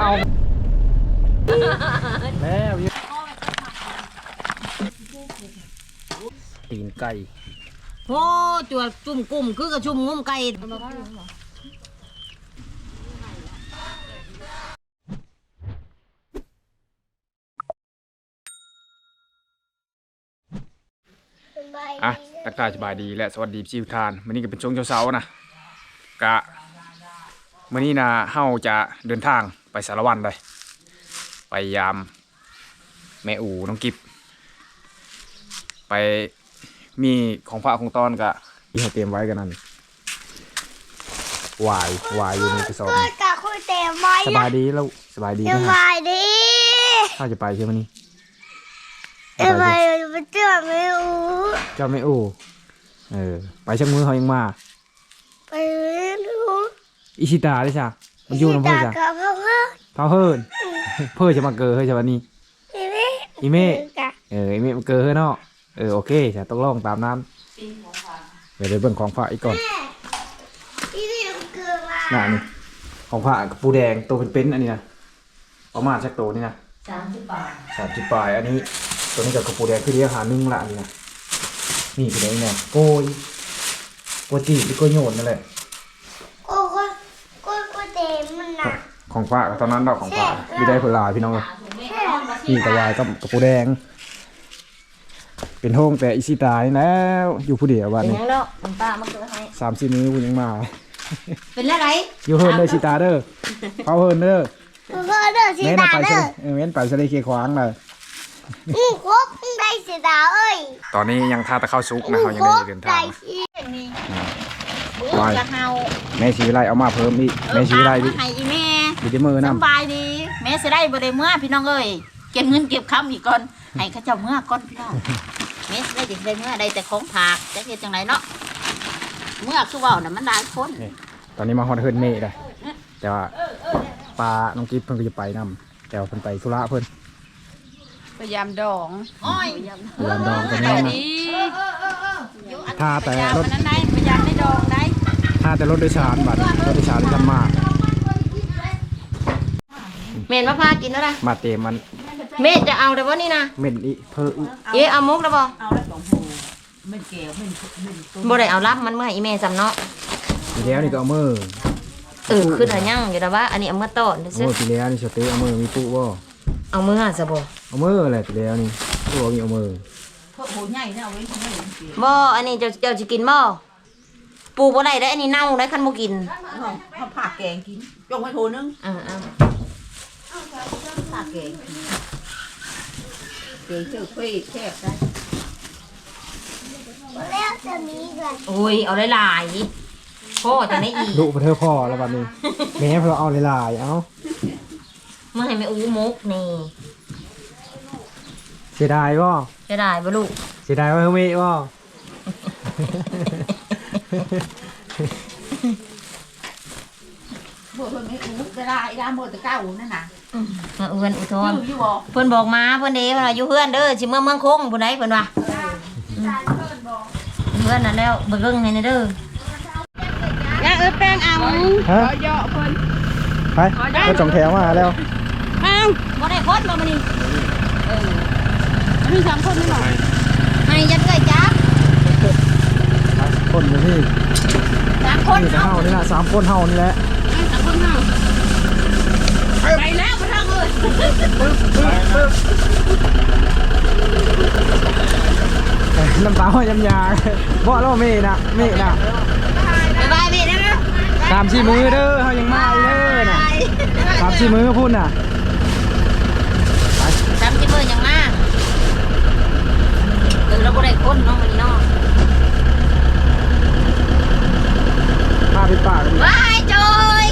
เอาแล้วตีนไก่โอ้จวดจุ่มกลุ่มคือกระชุมงุ้มไก่อะทักทายสบายดีและสวัสดีพี่ทุกทานวันนี้ก็เป็นช่วงเช้าๆนะกะวันนี้นะเฮาจะเดินทาง ไปสารวันเลย ไปยาม แม่อูน้องกิบไปมีของฝากของตอนกะที่ให้เตรียมไว้กันนั่นวายวายอยู่ในกระสอบพูดกับคุณเต็มไว้สบายดีแล้วสบายดีสนะฮะบายดีถ้าจะไปใช่ไหมนี่สบายไปเจอไม่รู้เจ้าไม่โอ้เออไปชักมือเขายังมา ไปไม่รู้อิชิตาได้จ้ะ มันอยู่น้ำเพื่อจ้ะกับพ่อเพื่อนเท้าเฮิรนเพื่อจะมาเกอเฮ้ยจ้ะวันนี้พี่แม่อีเม่กับเอออีเม่มาเกอเฮ้ยเนาะเออโอเคจ้ะต้องลองตามนั้นเดี๋ยวไปเบิ่งของฝากอีกก่อนพี่พี่มันเกิดมาน่ะนี่ของฝากกับปูแดงตัวเป็นๆอันนี้นะประมาณชักโตวนี่นะสามสิบบาทสามสิบปลายอันนี้ตัวนี้กับกระปูแดงคือเรียกหานึ่งละอันนี้นะนี่ปูแดงเนี่ยโกยโกจีหรือโกยโยนนั่นแหละโอ้ก็ก็ ก็เต็มมันหนักของฝากตอนนั้นดอกของฝากไม่ได้ผลลายพี่น้องเลยนี่กระวายกับกระปูแดง เป็นโฮงแต่อีสิตายแล้ว อยู่ผู้เดียววันเป็นนี้ยังแล้วคุณป้ามาเกิดให้สามสี่มื้อคุณยังมา เป็นอะไรอยู่เฮิร์นเด้อสิตาเด้อเขาเฮิร์นเด้อพ่อเด้อสีเม้นตาไปเด้ใช่อเออเม้นไปใช่เคียขวางเลยอือครบได้สีตาเอ้ยตอนนี้ยังท่าตะเข้าซุกนะเขายังครไม่บได้เดินทาได้ง สีนี่ไปจะเฮาแม่ชีวิไลเอามาเพิ่มอีกแม่ชีวิไลดิมาให้อีแม่ดิเดมือสน้ำบายดีแม่สิได้บ่ได้เมื่อพี่น้องเอ้ยเก็บเงินเก็บคำอีกก่อนให้เขาเจ้าเมื่อก่อนพี่น้องแม่สิได้จังได้เมื่อได้แต่ของผากจะเฮ็ดจังไดเนาะเมื่อคือเว่าน่ะมันหลายคนตอนนี้มาฮอดเฮิร์นเม่เลยแต่ว่าปลาน้องกิ๊บเพิ่นก็จะไปนํแต่ว่าเพิ่นไปธุระเพิ่นพยายามดองอ้อยพยายามดองกันแน่นะดีถ้าแต่รถนั้นได้พยายามได้ดองได้ ถ้าแต่รถโดยสารบัตรรถโดยสารที่ทำมาเมนมาพากินแล้วนะมาเตมมันเมนจะเอาแต่ว่านี่นะเม่นอีเพออีเอ๊ะเอามุกแล้วบ่เอาแล้วสองหูมันแก้วมันมันต้นบ่ได้เอารับมันเมื่ออีเมจำเนาะทีแล้วนี่ก็เอามือเออคือถ้ายังอยู่แต่ว่าอันนี้เอามาต้อนเอาซื้อมือทีแล้วนี่สเต๊กเอามือมีปุ๊บ่เอามือซะบ่เอามืออะไรทีแล้วนี่ตัวมีเอามือเพราะหูใหญ่เนี่ยเอาไว้ทำไมเสียบ่อันนี้เจ้าเจ้าสิกินบ่ ปูบ่ได้ได้อันนี้เน่าได้คันบ่กินเขาเขาผ่าแกงกินจงไว้โถนึงอ่าผ่าแกงกินแกงเจ้าเฟ้ยแคบได้แล้วจะมีกันๆโอ้ยเอาหลายๆพ่อจะได้อีกดุประเทอพ่อแล้วบัดนี้ แม่เพอเอาหลายๆเอาเมื่อให้แม่อู้มุกนี่เสียดายบ่จะได้บ่ลูกเสียดายว่าเฮาเมบ่ บ่เพิ่นไม่อู้จะได้ได้หมดแต่เก้านั่นน่ะมาเอื้อนอุทธรอยู่อยู่บ่เพิ่นบอกมาเพิ่นเด้เพิ่นว่าอยู่เฮือนเด้อสิเมืองเมืองคงผู้ใดเพิ่นว่าเฮือนนั่นแล้วเบิ่งให้นี่เด้ออย่าเออแป้งเอาฮะขอเยอะเพิ่นไปก็สองแถวมาแล้วเอาบ่ได้คนบ่มื้อนี้อันนี้สามคนนี่หรอให้ยัดเอ้ยจ้า คนอยู่นี่สามคนนี่ก็เนาะเฮานี่แหละสามคนเฮานี่แหละสามคนเนาไปแล้วมาทางเอ้ยน้ำตาห้อยยำยาบ่เราเมนะเมนะบ๊ายบายพี่นะสามสี่มือเด้อเฮายังมาอยู่เด้อน่ะสามสี่มือพุ่นน่ะสามสิบมื้อยังมาเออเราบ่ได้คนเนาะมื้อนี้เนาะาไปปากกันบายจอย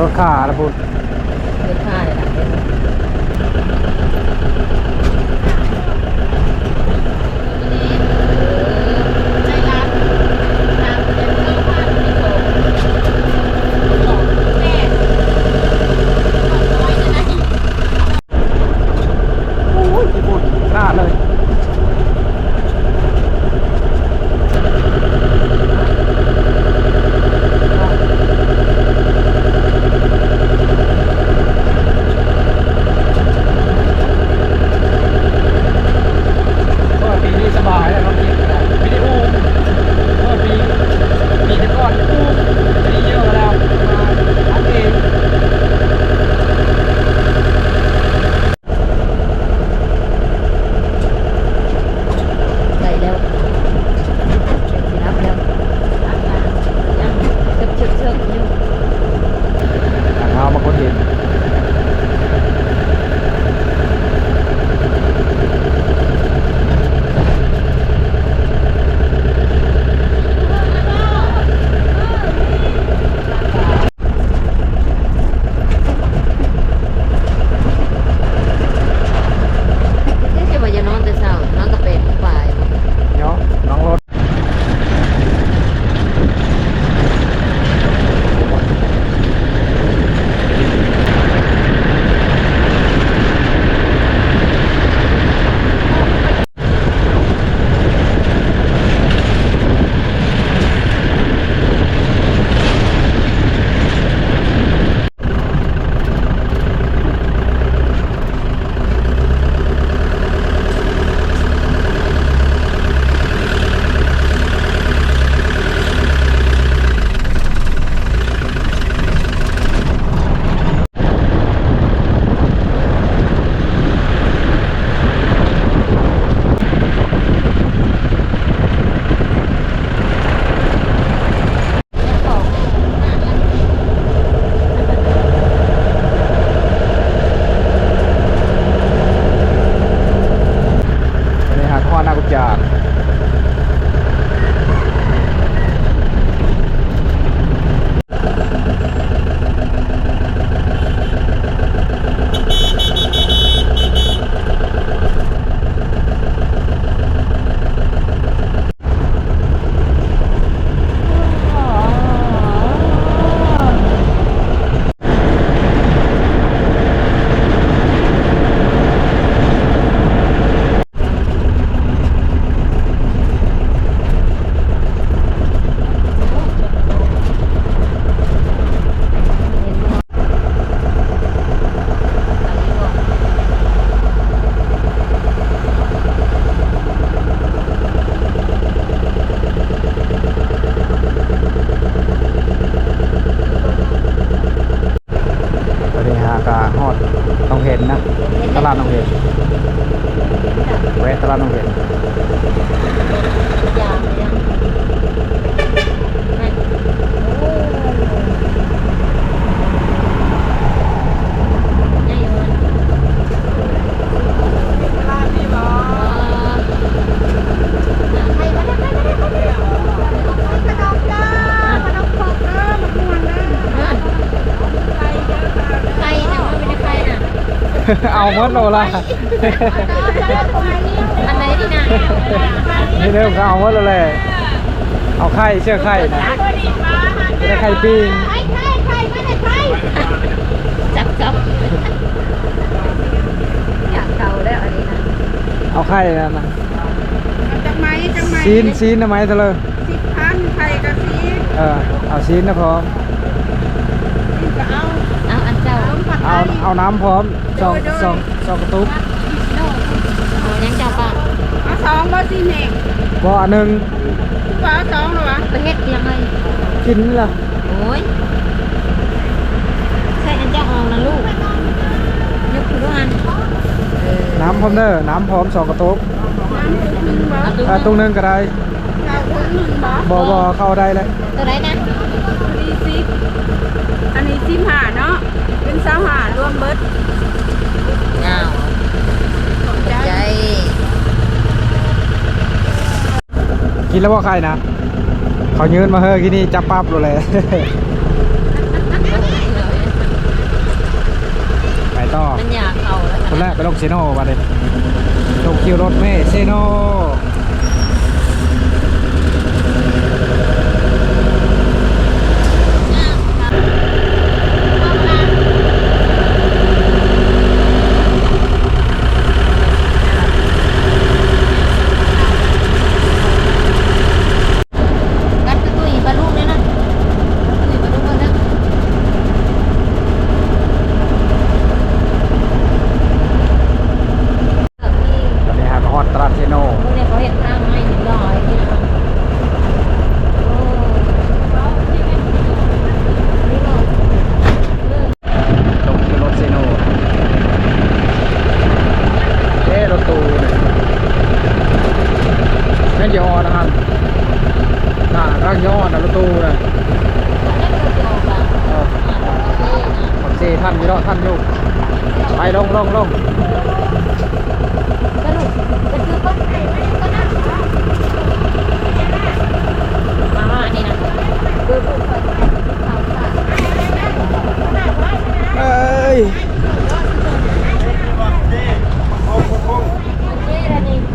รถข้าละพูด เอาหมดโลละอันไหนดีนะนี่เริ่มก็เอาหมดแล้วแหละเอาไข่เชื่อไข่นะจะได้ไข่ปิ้งจับจับอยากเกาแล้วอันนี้นะเอาไข่นั่นนะจังไหมจังไหมซีนซีนทำไมเธอเลยสิบพันไข่กับซีเออเอาซีนนะพร้อมสิบเอาอันเจ้าเอาเอาน้ำพร้อม สองสองสองกระตุกเอายังเจ้าป้าเอาสองบ่สิเน่งบ่อันหนึ่งบ่เอาสองหรอวะไปเฮ็ดยังไงกินล่ะโอ้ยใส่อันเจ้าออกนะลูกยกคืออันเออน้ำพร้อมเด้อน้ำพร้อมสองกระตุกเอาตัวอ่าตรงหนึงก็ได้ข้าวคนหนึ่งบ่บ่บ่เข้าได้เลยตัวไหนนะดีสิอันนี้สิบห้าเนาะเป็นสามห้ารวมเบิด อ้าวขอบใจใจกินแล้วบ่ใครนะเขายืนมาเฮ้อที่นี่จับปั๊บเลย ไปต่อมันอยากเข้าแล้วคนแรกไปลงเซโน่มาเลยลงคิวรถเมย์เซโน่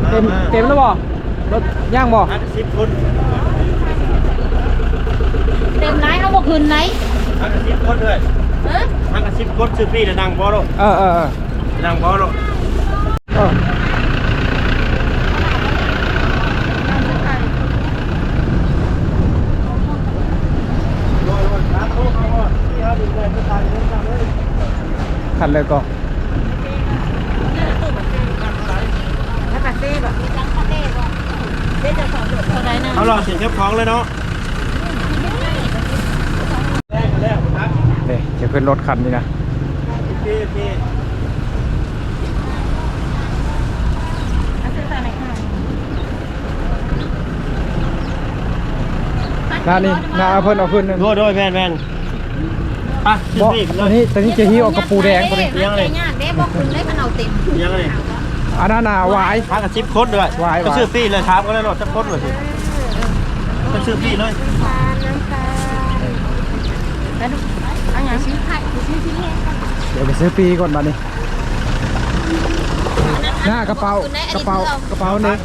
เต็มเต็มแล้วบ่รถย่างบ่ สิบ คนเต็มไหนเอาบ่คืนไหนทั้งสิบคนเลยฮะทั้งสิบคนซื้อปีแล้วนั่งบ่หรอกเออเออเออนั่งบ่หรอกเออขันเลยก็ ตัวไหนนะเขารอเสียงเก็บของเลยเนาะแรกแล้วครับเดี๋ยวจะขึ้นรถคันนี้นะโอเคโอเคหน้านี่หน้าเอาเพิ่นเอาขึ้นหนึงโทษด้วยแม่นแม่นไปซื้อบ่ปีกตเลอนยนี้ตอนนี้จะหิ้วเอากระปูแดงตัวนี้ยังเลยยากเด้บ่คืนได้มันเอาเต็มยังเลยอันนั้นน่ะหวายทั้งสิบคนด้วยวายก็วายซื้อปีเลยครับก็ได้รถจะคนเลย สิก็ซื้อปีเลยอันอย่างชิ้นไข่ชิ้นชิ้นนี้เดี๋ยวไปซื้อปีก่อนมานี่หน้ากระเป๋ากระเป๋ากระเป๋าหนี่ง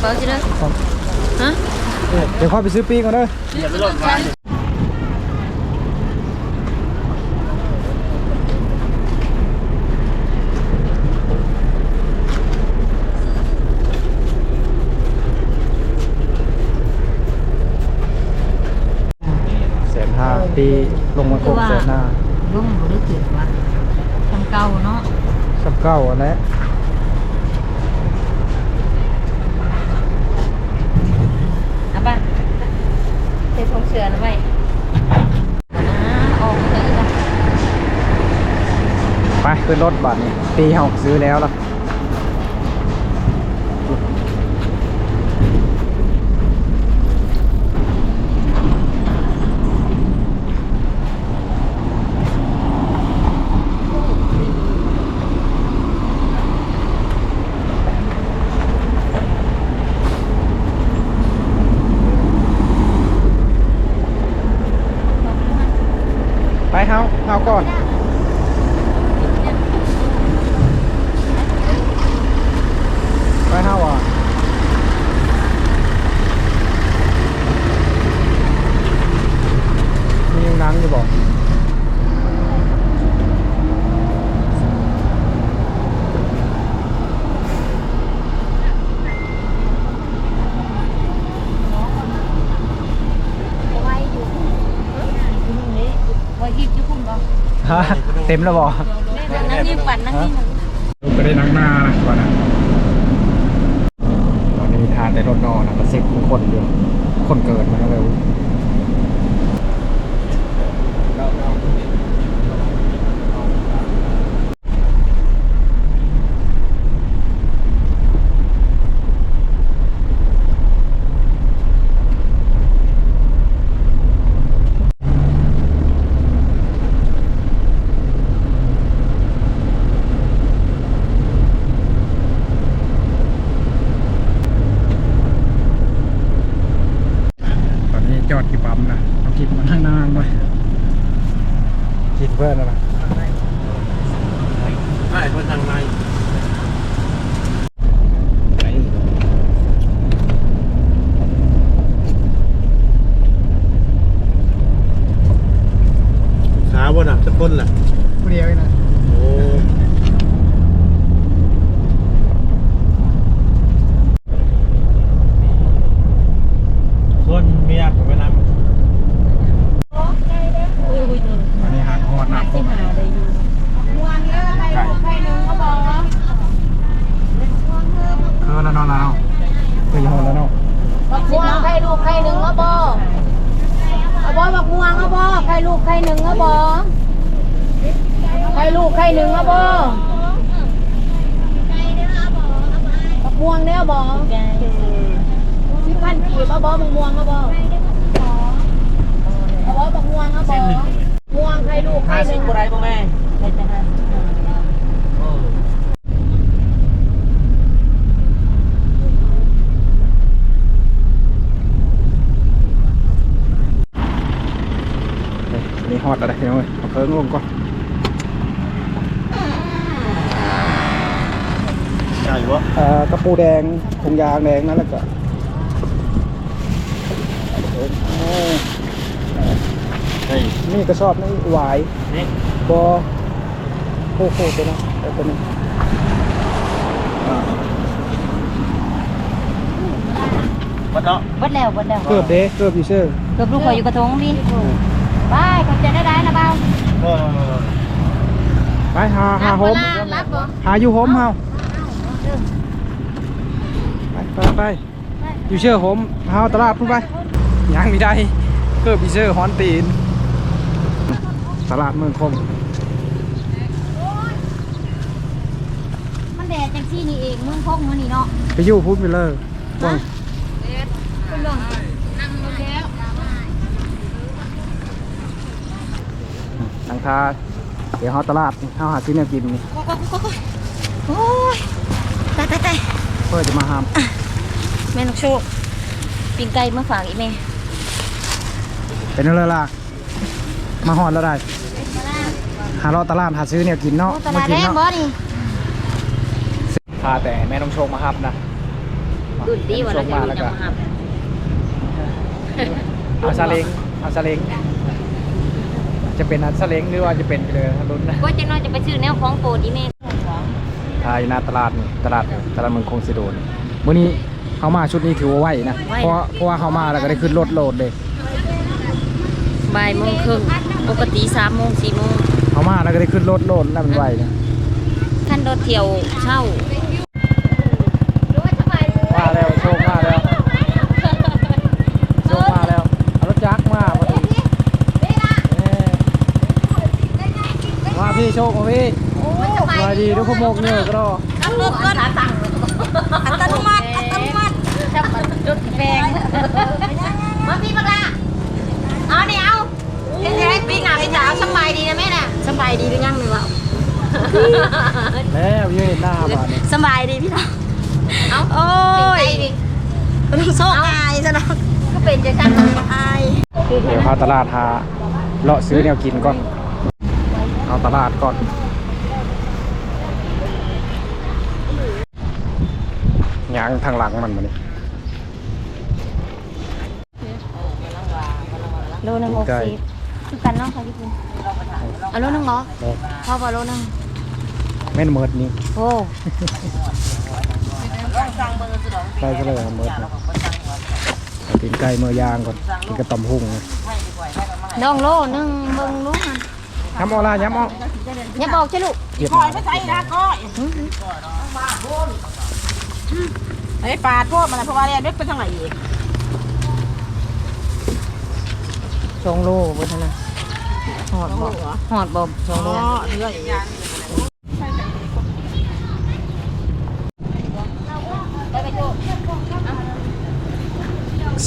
เปิดจิเด้อของฮะเออเดี๋ยวเข้าไปซื้อปีก่อนเด้ออย่าไปรถวาย แสนห้า ปีลงมาครบแสนห้าลุงบ่ได้เกิดว่าทำเก่าเนาะสับเก้าอันนี้เอาป่ะเทของเสือนะไว้อ่าออกมาเลยจ้ะไปขึ้นรถบัตรนี่ปีเฮาซื้อแล้วล่ะไปเฮาเฮาก่อน ไปเฮาอะมีหนังอยู่บอก ฮะเต็มแล้วบ่นั่งนี่ปั่นนั่งนี่ลูกก็ได้นั่งหน้านะก่อนนะตอนนี้ทานแต่รถนอนนะมันเซ็กคนอยู่คนเกินมาแล้วเร็วตอนนี้จอดที่ปั๊มนะเอากินมานั่งนานไปกินเพื่อนนะนะ ใช่คนทางในขา บ่น่ะจะคนล่ะ ผู้เดียวเองนะ โอ้คนเมียผมไปนำ อันนี้หาดฮอดนะพวกไก่ เออแล้วเนอนแล้วเคยฮอดแล้วเนาะ บักม่วงไข่ลูกไข่หนึ่งเอาบ่เอาบ่บักม่วงเอาบ่ไข่ลูกไข่หนึ่งเอาบ่ไข่ลูกไข่หนึ่งเอาบ่บักม่วงเนี่ยบ่สิบพันกีบเอาบ่บักม่วงเอาบ่เอาบ่บักม่วงเอาบ่ม่วงไข่ลูกไข่หนึ่ง ไรบ่แม่ ไข่จะห้าสิบ นี่ฮ อดอะไรเนาะเอาเพิ่งลงก่อนใช่วะเอ่อกระปูแดงคงยางแดงนั่นแหละก็โอ้เฮ้ยนี่กระสอบนี่หวายนี่บอโอ้โหตัวนั้นเอาตัวนี้อ่าวัดเนาะเบิดแล้วเบิดแล้วเกือบเด้เกือบอยู่เชื่อเกือบลูกข่อยอยู่กระทงพี่ ไปเขาจะได้ได้นะเบาเออไปหาหาโฮมรับบ่หาอยู่โฮมเฮาไปไปไปอยู่เชื่อโฮมเฮาตลาดพุ่นไปยังไม่ได้เกือบอยู่เชื่อฮอนตีนตลาดเมืองคงมันแดดจังซี่นี่เองเมืองพกมันนี่เนาะไปอยู่พุ่นไปเลยว่างคุณลงนั่งลงแล้ว หลังคาเดี๋ยวเฮาตลาดเฮาหาซื้อแนวกินนี่โอ้ยตายตายตายเพื่อจะมาหามแม่นกโชคปิ้งไก่มาฝากอีแม่เป็นอะไรล่ะมาหอดแล้วได้หาเลาะตลาดหาซื้อแนวกินเนาะโอ้ตลาดแดงบ่นี่พาแต่แม่น้องโชคมาครับนะดุนดีว่าเราจะดูจังหับเอาซาเล้งเอาซาเล้ง จะเป็นอันซาเล้งหรือว่าจะเป็นไปเลยรุ่นนะก็จะน้อยจะไปซื้อแนวของโปรดอีแม่ทายหน้าตลาดนี่ตลาดตลาดเมืองคงสิโดนมื้อนี้เขามาชุดนี้ถือว่าไหวนะเพราะเพราะว่าเขามาแล้วก็ได้ขึ้นรถโหลดเลยบ่ายโมงครึ่งปกติ3โมง4โมงเขามาแล้วก็ได้ขึ้นรถโหลดแล้วมันไหวนะท่านรถเที่ยวเช่ามาแล้วโชคมาแล้วโชคมาแล้วเอารถจักรมาพอดีเอ้มาพี่ โชคมาพี่สวัสดีทุกขโมกเนื้อก็รอนั่งรถก่อนอัตโนมัติอัตโนมัติจับรถแพงมาพี่บักละเอาเนี่ยเอาเฮ้ยปีหน้าพี่สาวสบายดีนะแม่น่ะสบายดีหรือยังเลยวะแล้วยืนหน้าบ้านนี่สบายดีพี่น้องเอาโอ้ยโชคอายซะเนาะก็เป็นจะช่างอายเดี๋ยวเข้าตลาดหาเลาะซื้อแนวกินก่อน เอาตลาดก่อน ยางทางหลังมันมานี่โลนึงหกสิบคือกันเนาะค่ะพี่คุณเอาโลนึงเหรอเนาะพอป่ะโลนึงแม่นเมิดนี่โอ้ใกล้ก็เลยเอาเมิดนะเอากินไก่เมื่อย่างก่อนกินกระต่อมหุ่งนะน้องโลนึงเบิ่งลูกมัน ย้ำเอาละย้ำเอาอย่าบอกใช่ลูกเรียบคร้ออยยไม่ใช่นะก้อยไอ้ปาดพวกมันเพราะว่าเนี่ยเด็กไปทางไหนอีกสองโลบนนั้นหอดบ่หอดบ่สองโลอ๋อเรืออย่างนี้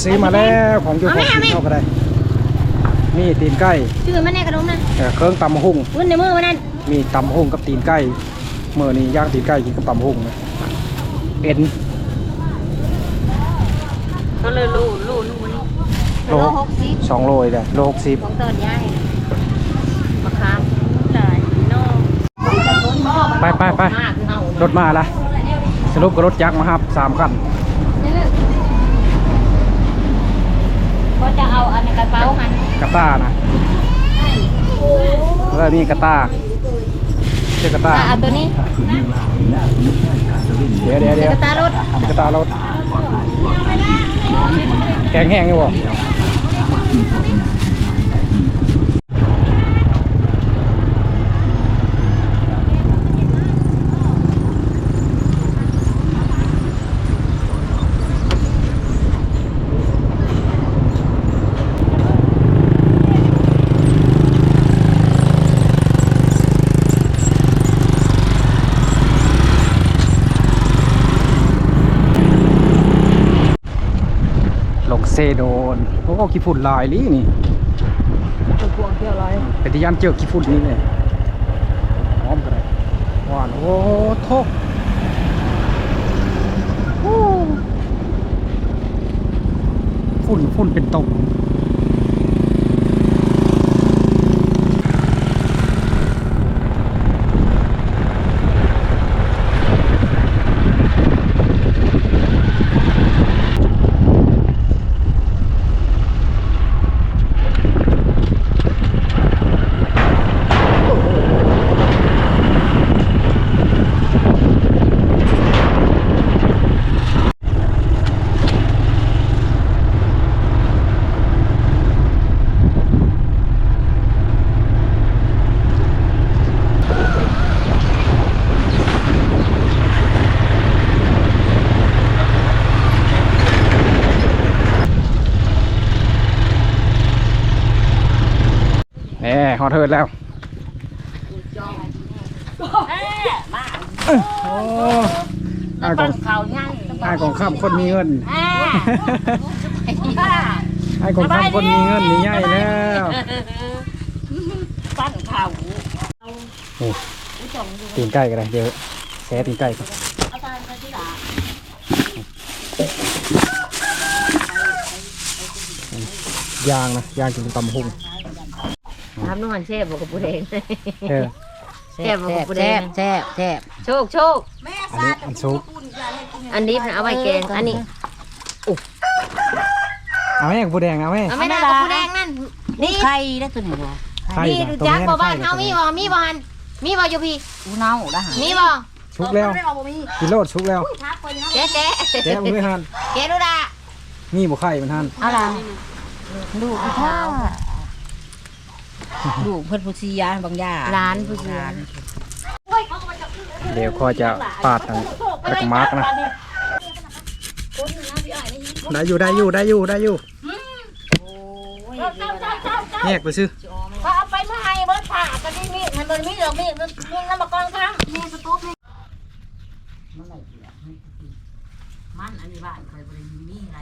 ซื้อมาแล้วของอยู่ของกินเข้าก็ได้ มีตีนไก่ชื่อมันแน่กระดุมนะเอ่อเครื่องตำหุ่งวุ้นในมือมันนั่นมีตำหุ่งกับตีนไก่เมื่อนี้ย่างตีนไก่กินกับตำหุ่งนะเอ็นก็เลยลู่ลู่นู่นโลสองโลเลยโลหกสิบของตอนย้ายมะขามหลายน้องไปไปไปมากคือเฮารถมาละสรุปก็รถยักษ์มาครับสามคัน ก็จะเอาอันในกระเป๋าหันกระต้านะแล้วมีกระต้าเจ้ากระต้าเอาตัวนี้เดี๋ยวเดี๋ยวเดี๋ยวกระตารถกระต้ารถแกงแห้งนี่บ่ เซโดนโอ้ขี้ฝุ่นลายลี่นี่เป็นพวงเที่ยวไรเป็นที่ย่านเจอขี้ฝุ่นนี่เลยหอมกันเลยหวานโอ้ทกฝุ่นฝุ่นเป็นตม อตเทิร์ดแล้วโอ้อายของเขาย่างอายของข้ามคนมีเงินอายของข้ามคนมีเงินนี่ใหญ่แล้วปั้นข่าวนี่ตีนไก่กันเลยเดี๋ยวแซ่ตีนไก่ก่อนยางนะยางกินตำหุ่ง ทำนวลเชฟบอกกับผู้เองเออแซ่บบอกกับผู้เองแซ่บแซ่บโชคโชคอันนี้อันซุปอันนี้เอาไว้แกงอันนี้เอาแม่กับผู้แดงเอาแม่เอาไม่ได้กับผู้แดงนั่นนี่ไข่ได้ตัวนี้บ่ไข่นี่จ้ะดูตัวจักนี้บ่บ้านไข่เฮามีบ่มีบ่หันมีบ่อยู่พี่อูเน่าละหามีบ่ชุกแล้วกินโลดชุกแล้วแจ๊ะแจ๊ะแกะมือหันแกะดูดามีบ่ไข่มันหันเอาล่ะลูกเท้า ลูกเพิ่นผู้ซียาบางยาร้านผู้ชายเดี๋ยวคอยจะปาดอันแล้วก็มาร์กนะได้อยู่ได้อยู่ได้อยู่ได้อยู่แยกไปซื้อเอาไปเมื่อไหร่เบิดผ่ากันนี่มีมันบ่มีดอกมีมีน้ำมะกอนข้างมีสต๊อกนี่มันอันนี้บ้านเคยบ่ได้มีไร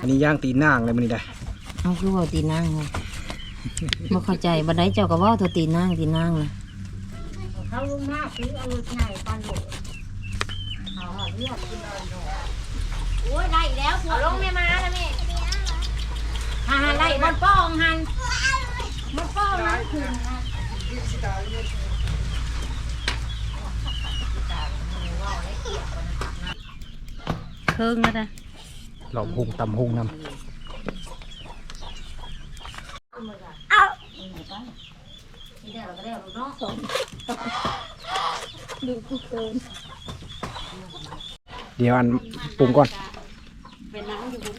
อันนี้ย่างตีนนางเลยมันนี่ได้เอาคือว่าตีนางไง บ่เข้าใจบัดใดเจ้าก็เว้าตัวตีนางตีนางน่ะเขาลุงหน้าซื้อเอาลูกใหญ่ปานโหลเอาเลือดกินเลยโอ้ยได้แล้วพวเอากลงแม่มาแล้วแม่หันไล่บนป้องหันบนป้องนั้นคืนเครื่องแล้วนะ หลอมหุงตำหุงนำ เดี๋ยวอันปรุงก่อน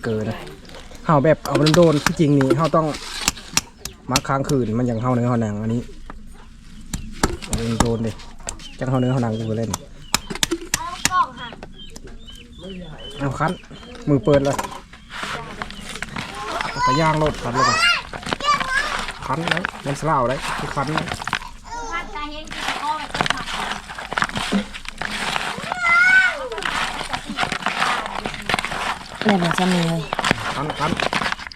เกินนะเฮาแบบเอามันโดนที่จริงนี่เฮาต้องมาค้างคืนมันยังเข้าเนื้อเข้าหนังอันนี้อันนี้โดนดิจังเข้าเนื้อเข้าหนังกูเล่นเอาคันมือเปิดเลยเอาไปย่างโลดคันเลยก่อน คันเลยมันสลาวเลยคือคันเลยพัดกาเห็นกินข้าวไปต้นผักนี่มันจะมีเลยคันคัน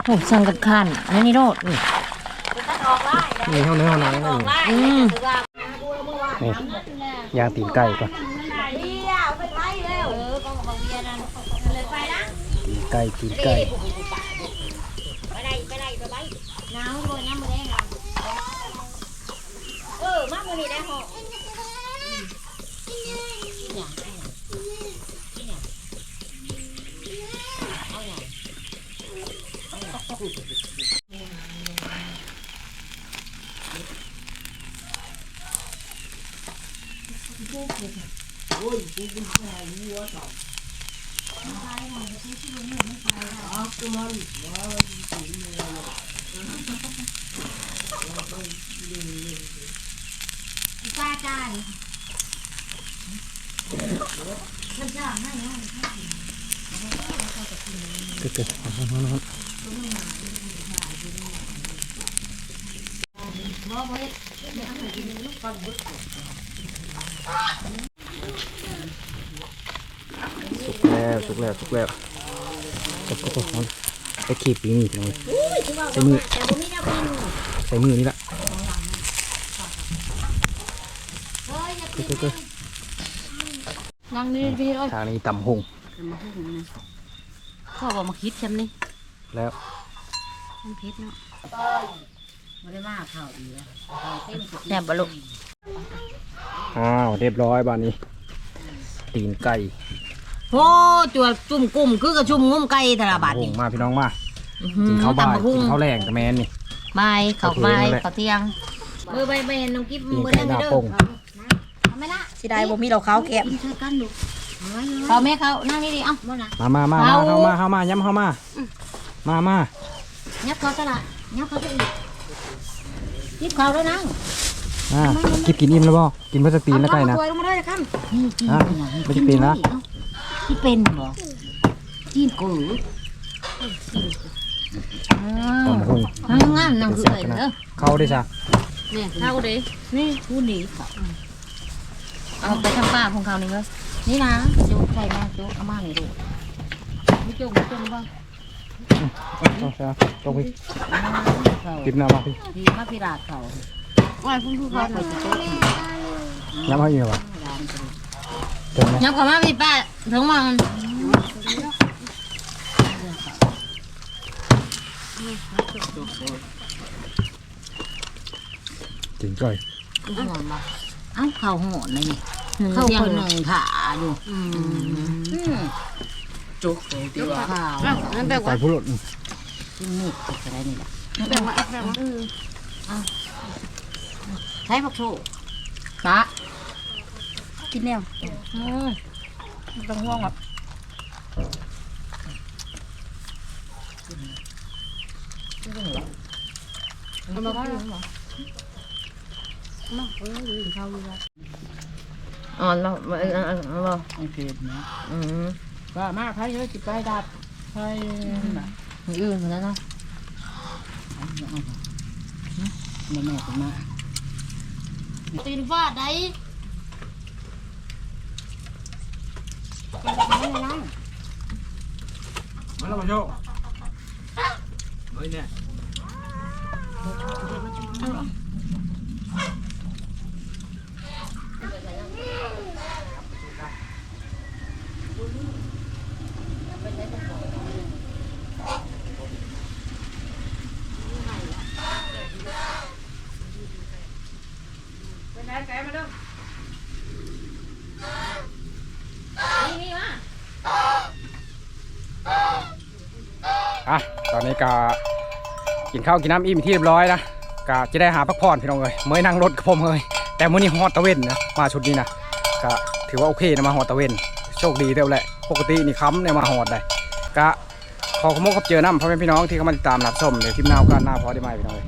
โอ้สั่งกันขันนี่นี่โนดนี่เข้าเนื้อเข้าหนังเลยอืมนี่ย่างตีนไก่ก่อนตีนไก่ตีนไก่ บุรีได้หกโอ้ยกูกินข้าววัวต่อไม่ไปหรอกจะใช้ชีวิตอยู่ไม่ไปหรอกกูมัน เกิดสุกแล้วสุกแล้วสุกแล้วก็ก็ก็ไปขีบปีนี่เลยใส่มือใส่มือนี่ละ เกิดเกิดนั่งนี่พี่เอ้ยทางนี้ต่ำหงเข้าบอกมาคิดใช่ไหมนี่แล้วมันเพชรเนาะไม่ได้ว่าข้าวดีแล้วแซ่บบ่ลูกอ้าวเรียบร้อยบ้านนี้ตีนไก่โอ้จวดจุ่มกุ้มคือกระชุ่มงุ้มไก่ธนาบาทหนี่งมาพี่น้องมาอื้อหือกินข้าวบ่ายตำบักหุ่งกินข้าวแรงกับแมนนี่บ่ายข้าวโอเคบ่ายนั่นแหละข้าวเที่ยงเบอร์ใบใบเห็นน้องกิ๊บตีนมือไก่ได้หไหมน้าเด้อ โป่งสิได้บ่มีเราข้าวแกะเขาแม่เขานั่งนี่ดิเอ้าบ่นะมามามาเอามาเข้ามาเข้ามาย้ำเข้ามา มามายับเขาซะละยับเขาซะอีกยิบเขาแล้วนั่งอ่ากินกินอิ่มแล้วบ่กินเพื่อจะตีนแล้วไก่นะเอาถ้วยลงมาด้วยนะครับนี่กินอะไม่ได้เป็นนะที่เป็นบ่กินกูอ้าวต่ำหงนั่งงามนั่งคือเลยเด้อเข้าได้จ้ะนี่เข้าดินี่ผู้ดีเขา เอาไปทำป้าของเขานี่เลยนี่นะจุกใส่มาจุกเอามาหน่อยดูไม่จุกไม่จุกบ้างต้องใช่ต้องไปเขากินน้ำมาพี่ดีมาพิราดเขาว่าพุ่งพุ่งเขาไปจุกย้ำให้ยู่ป่ะถึงไหมยับเขามาพี่ป้าถึงมันกินก่อย เอ้าเขาโหดเลยนี่เข้าคนหนึ่งขาอยู่จุกจุกข่าวไก่ผู้หลุดกินมีดติดอะไรนี่แหละใช้ผักโชตะกินแล้วต้องห่วงแบบเอามาบ้างอ๋ อเราเออเออเออโอเคนะอืมก็มาใครเยอะจิไปดับใครน่ะอื่นเหมือนกันเนาะแม่แม่ผมมาตีนฟาดได้มาแล้วมาโชว์เฮ้ยเนี่ย อะ กกินข้าวกินน้ำอิ่มที่เรียบร้อยนะก็จะได้หาพักผ่อนพี่น้องเลยเมื่อนั่งรถกับผมเลยแต่มื้อนี้ฮอดตะเวนนะมาชุดนี้นะก็ถือว่าโอเคนะมาฮอดตะเวนโชคดีเดียวแหละปกตินี่ค้ำเนี่ยมาฮอดเลยก็ขอขโมยขับเจอน้ำพ่อแม่พี่น้องที่เขามาติดตามนับชมเดี๋ยวคลิปหน้ากาสหน้าพอได้ไหมพี่น้องเลย